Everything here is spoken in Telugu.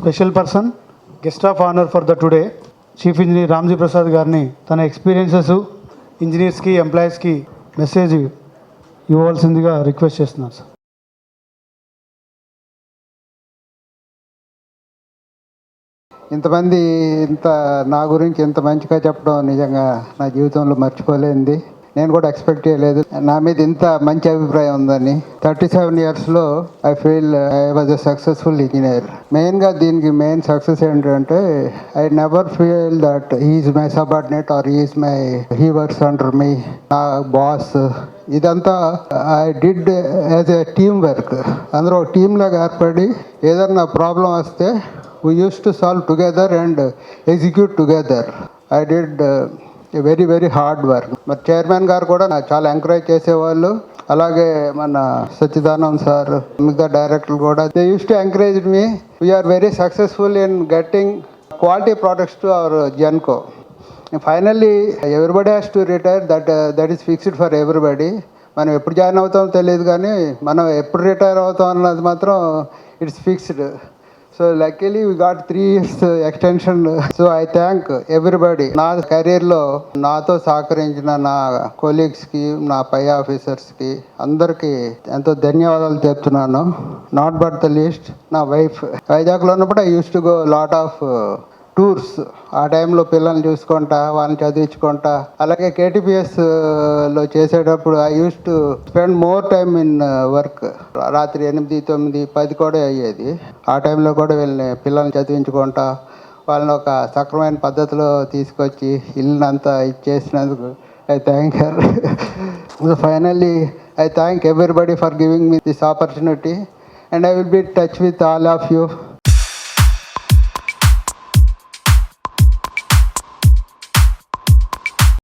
Special person guest of honour for the today chief engineer Ramji Prasad గారిని తన ఎక్స్పీరియన్సెస్ ఇంజనీర్స్కి ఎంప్లాయీస్కి మెసేజ్ ఇవ్వవలసిందిగా రిక్వెస్ట్ చేస్తున్నాను సార్. ఇంతమంది ఇంత నా గురించి ఇంత మంచిగా చెప్పడం నిజంగా నా జీవితంలో మర్చిపోలేనిది. నేను కూడా ఎక్స్పెక్ట్ చేయలేదు. నా మీద ఇంత మంచి అభిప్రాయం ఉందని. థర్టీ సెవెన్ ఇయర్స్లో I feel I was a successful engineer మెయిన్గా దీనికి మెయిన్ సక్సెస్ ఏంటంటే I never feel that he is my subordinate or he is my he works under me నా బాస్ ఇదంతా I did as a team work అందరూ ఒక టీంలాగా ఏర్పడి ఏదన్నా ప్రాబ్లం వస్తే we use to solve together and execute together I did very very hard work. మరి చైర్మన్ గారు కూడా నాకు చాలా ఎంకరేజ్ చేసేవాళ్ళు. అలాగే మన సచ్చిదానంద్ సార్ మిగతా డైరెక్టర్లు కూడా. They use to encourage me we are very successful in getting quality products to our Genco finally everybody has to retire that that is fixed for everybody మనం ఎప్పుడు జాయిన్ అవుతామో తెలియదు కానీ మనం ఎప్పుడు రిటైర్ అవుతాం అన్నది మాత్రం it's fixed so luckily we got three years extension so I thank everybody నా కెరీర్లో నాతో సహకరించిన నా కొలీగ్స్కి నా పై ఆఫీసర్స్కి అందరికీ ఎంతో ధన్యవాదాలు చెప్తున్నాను నాట్ బట్ ద లీస్ట్ నా వైఫ్ వైజాగ్లో ఉన్నప్పుడు I use to go lot of tours ఆ టైంలో పిల్లల్ని చూసుకుంటా వాళ్ళని చదివించుకుంటా. అలాగే కేటీపీఎస్లో చేసేటప్పుడు I use to spend more time in work. రాత్రి ఎనిమిది తొమ్మిది పది కూడా అయ్యేది. ఆ టైంలో కూడా వీళ్ళని పిల్లల్ని చదివించుకుంటా. వాళ్ళని ఒక సక్రమైన పద్ధతిలో తీసుకొచ్చి ఇల్లునంతా ఇచ్చేసినందుకు I thank her. Finally I thank everybody for giving me this opportunity. And I will be touch with all of you.